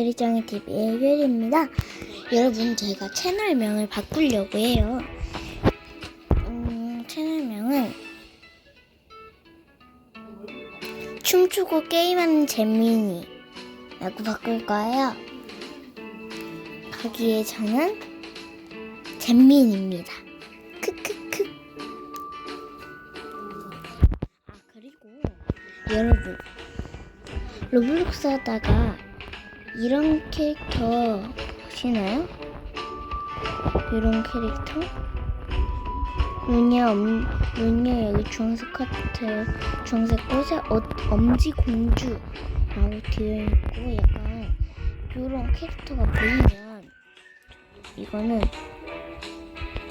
유리짱의 TV의 유리입니다. 여러분 제가 채널명을 바꾸려고 해요. 음, 채널명은 춤추고 게임하는 재민이라고 바꿀 거예요. 거기에 저는 잼민입니다. 크크크. 아 그리고 여러분 로블록스 하다가 이런 캐릭터 보시나요? 이런 캐릭터? 루냐, 엄, 루냐 여기 주황색 하트, 주황색 꽃에 어, 엄지 공주라고 되어 있고 약간 이런 캐릭터가 보이면 이거는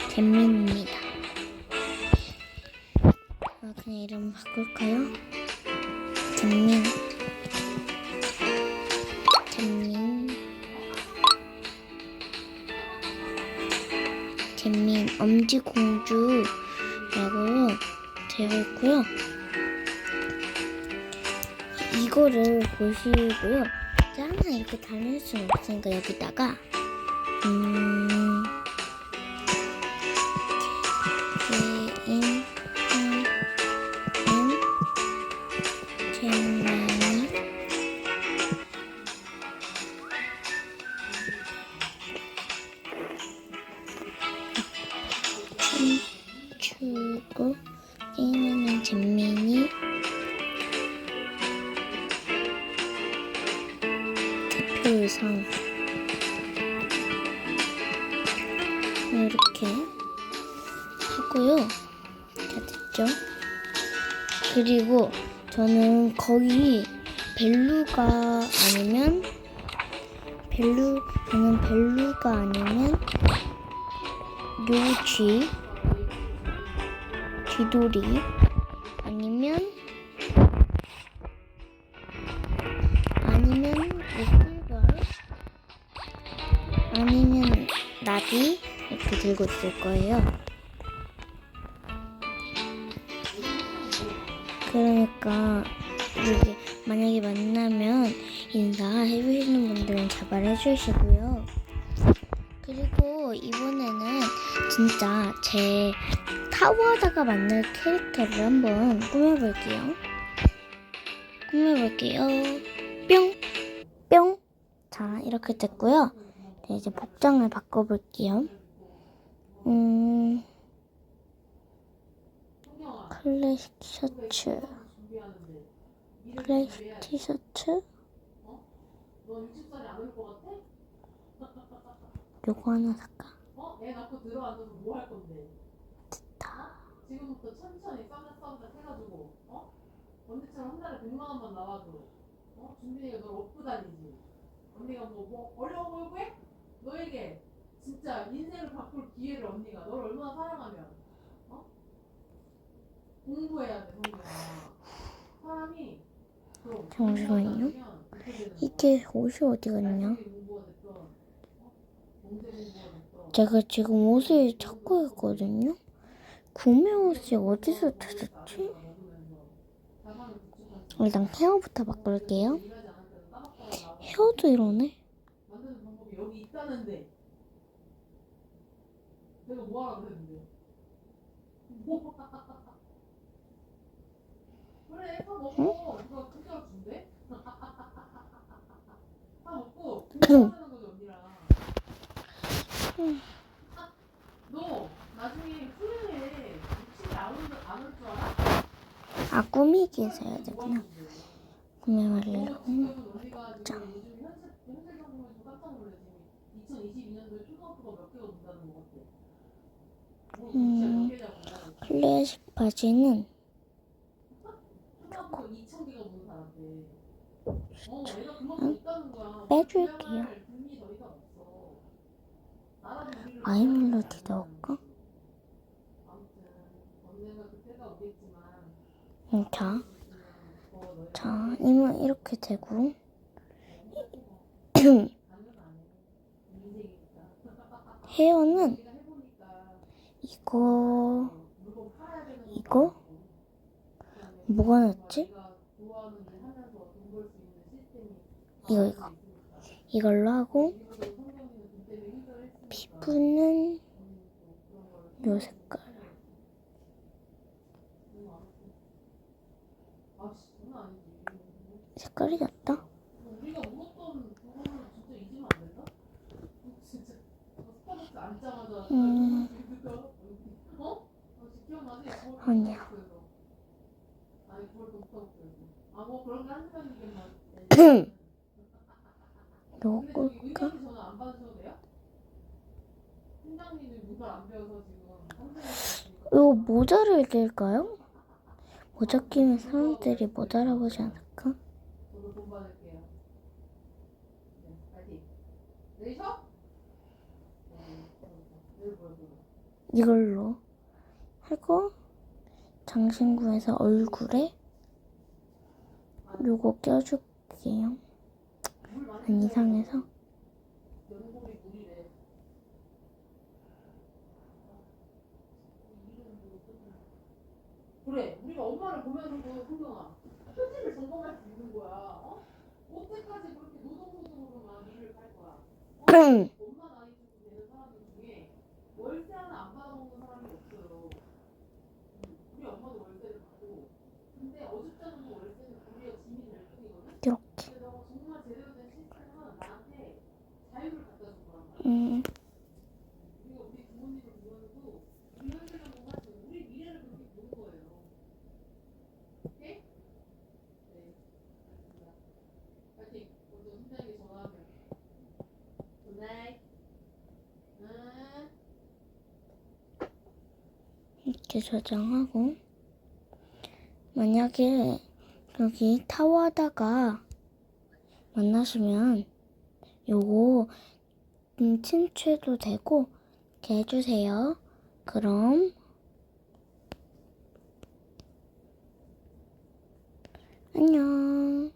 잼민입니다. 아, 그냥 이름 바꿀까요? 잼민 잼민 엄지공주라고 되어 있고요. 이거를 보시고요. 항상 이렇게 다닐 수는 없으니까 여기다가 음 춤추고 게임하는 잼민이 대표 의상. 이렇게 하고요. 다 됐죠? 그리고 저는 거기 벨루가 아니면 벨루 저는 벨루가 아니면 묘쥐 쥐돌이 아니면 아니면 목불별 아니면 나비 이렇게 들고 있을 거예요. 그러니까 이게 만약에 만나면 인사해 주시는 분들은 자발 해주시고요. 그리고 이번에는 진짜 제 타워하다가 만날 캐릭터를 한번 꾸며볼게요. 꾸며볼게요. 뿅! 뿅! 자, 이렇게 됐고요. 네, 이제 복장을 바꿔볼게요. 음, 클래식 셔츠. 클래식 티셔츠. 요거 하나 살까? 어? 애 낳고 들어앉아서 뭐 할 건데? 다. 지금부터 천천히 쌈짝쌈짝 해가지고 어? 언니처럼 한 달에 100만 원만 나와도 어? 준빈이가 널 업고 다니지 언니가 뭐, 뭐 어려운 걸 구해? 너에게 진짜 인생을 바꿀 기회를 언니가 널 얼마나 사랑하면 어? 공부해야 돼 성민아 사람이 그럼 거야. 이게 옷이 어디 갔냐? 날씨기 공부가 됐던 어? 경제 공부가 됐던 제가 지금 옷을 찾고 있거든요. 구매 옷이 어디서 찾았지? 일단 헤어부터 바꿀게요. 헤어도 이러네. 만 너 나중에 후회해 육식이 안올줄 알아? 아 꾸미기 해서 해야 뭐 되구나. 하는 건데? 구매 어, 완료. 지금은 언니가 지금 요즘 현실 현실 상황에서 깜짝 놀래 지금 2022년도에 초등학교가 몇 개가 문다는 것 같아. 뭐 진짜 음. 클래식 바지는 초등학교 2천 개가 문 사람들. 어, 애가 그만큼 있다는 거야. 빼줄게요. 그야말로 돈이 더 이상 없어. 아이 멜로디. 넣을까? 자, 자, 이만 이렇게 되고. 헤어는 이거 이거 뭐가 낫지? 이거 이거 이걸로 하고 피부는 요 색깔. 색깔이 낫다. 음. 아니야. 또 이 문을 안 배워서 지금 선생님이 요 모자를 낄까요? 모자 끼면 사람들이 못 알아보지 않을까? 네? 네. 이걸로 하고 장신구에서 얼굴에 요거 껴줄게요. 안 이상해서 연골이 물이래. 그래, 우리가 엄마를 보면서도 흥경아 편집을 전공할 수 있는 거야. 어? 어때까지 그렇게 노동노동으로만 일을 할 거야? 어? 엄마 나이 정도 되는 사람들 중에 월세 하나 안 받아먹는 사람이 없어요. 음, 우리 엄마도 월세를 받고. 근데 어줍잖은 월세는 우리가 될 뿐이거든. 이렇게 너가 정말 제대로 된 시스템은 나한테 자유를 갖다 준 거란 말이야. 음, 우리가 우리 부모님을 보면서도 우리 현실을 보고 하지 우리 미래를 그렇게 보는 거예요. 오케이? 네. 알겠습니다. 파이팅. 먼저 팀장에게 전화하면. 굿나잇. 응. 이렇게 저장하고 만약에 여기 타워하다가 만나시면 요거 음, 침체도 되고 이렇게 해주세요. 그럼 안녕.